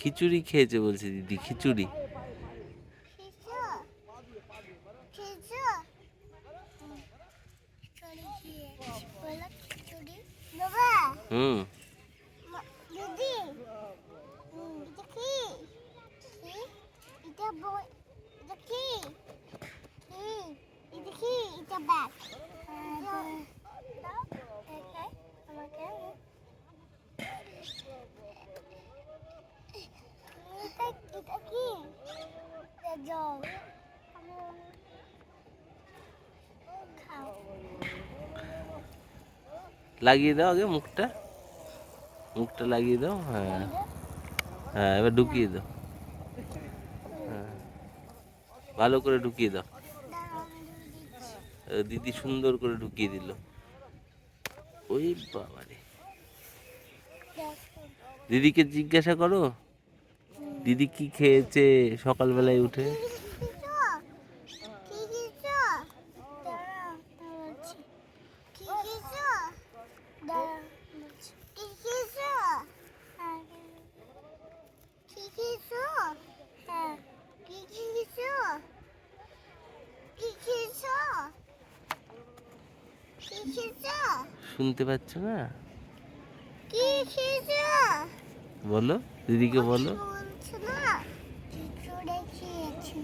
খিচুড়ি খেয়েছে বলছে দিদি খিচুড়ি। হুম। দিদি এটা এটা কি? জল। লাগিয়ে দাও আগে মুখটা। মুখটা লাগিয়ে দাও হ্যাঁ। হ্যাঁ এবার ঢুকিয়ে দাও। হ্যাঁ। ভালো করে ঢুকিয়ে দাও। দিদি সুন্দর করে ঢুকিয়ে দিল। ওই বাবারে। দিদিকে জিজ্ঞাসা করো। দিদি কি খেয়েছে সকালবেলায় উঠে? শুনতে পাচ্ছ না? বলো দিদিকে বলো বলছো না খিচুড়ি খেয়েছি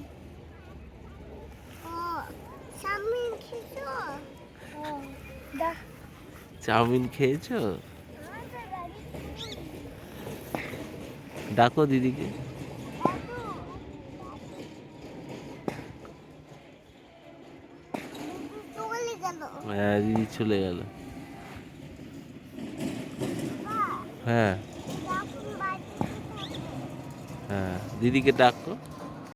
ও চাউমিন খেয়েছো? ডাকো দিদিকে। হ্যাঁ দিদি চলে গেল। হ্যাঁ। হ্যাঁ দিদিকে ডাকো।